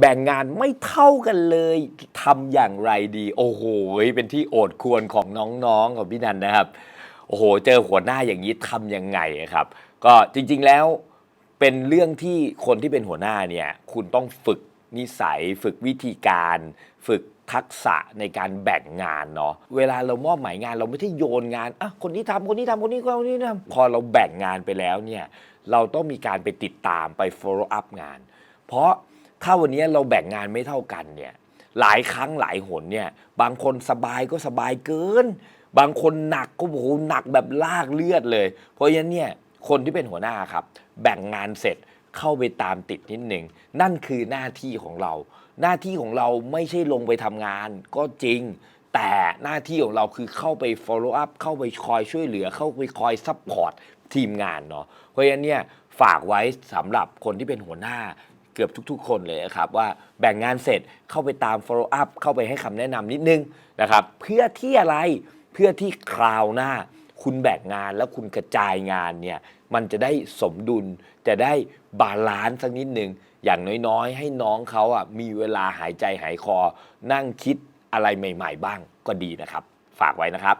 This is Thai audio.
แบ่งงานไม่เท่ากันเลยทำอย่างไรดี โอ้โหเป็นที่โอดควรของน้องๆของพี่นันนะครับ โอ้โห เจอหัวหน้าอย่างนี้ทำยังไงครับ ก็จริงๆแล้วเป็นเรื่องที่คนที่เป็นหัวหน้าเนี่ยคุณต้องฝึกนิสัย ฝึกวิธีการ ฝึกทักษะในการแบ่งงานเนาะเวลาเรามอบหมายงานเราไม่ได้โยนงานอะคนนี้ทำคนนี้ทำคนนี้คนนี้ทำพอเราแบ่งงานไปแล้วเนี่ยเราต้องมีการไปติดตามไป follow up งาน เพราะ ถ้าวันนี้เราแบ่งงานไม่เท่ากันเนี่ยหลายครั้งหลายหนเนี่ยบางคนสบายก็สบายเกิน บางคนหนักก็โอ้โหหนักแบบลากเลือดเลย เพราะฉะนั้นเนี่ยคนที่เป็นหัวหน้าครับ แบ่งงานเสร็จเข้าไปตามติดนิดหนึ่งนั่นคือหน้าที่ของเรา หน้าที่ของเราไม่ใช่ลงไปทำงานก็จริง แต่หน้าที่ของเราคือเข้าไป follow up เข้าไปคอยช่วยเหลือ เข้าไปคอย support ทีมงานเนาะเพราะฉะนั้นเนี่ยฝากไว้สำหรับคนที่เป็นหัวหน้า เกือบทุกๆ คนเลยนะครับว่าแบ่งงานเสร็จเข้าไปตาม follow up เข้าไปให้คำแนะนำนิดนึงนะครับเพื่อที่อะไรเพื่อที่คราวหน้า คุณแบ่งงานแล้วคุณกระจายงานเนี่ยมันจะได้สมดุลจะได้บาลานซ์สักนิดนึงอย่างน้อยๆ ให้น้องเขาอะมีเวลาหายใจหายคอ นั่งคิดอะไรใหม่ ๆ บ้างก็ดีนะครับ ฝากไว้นะครับ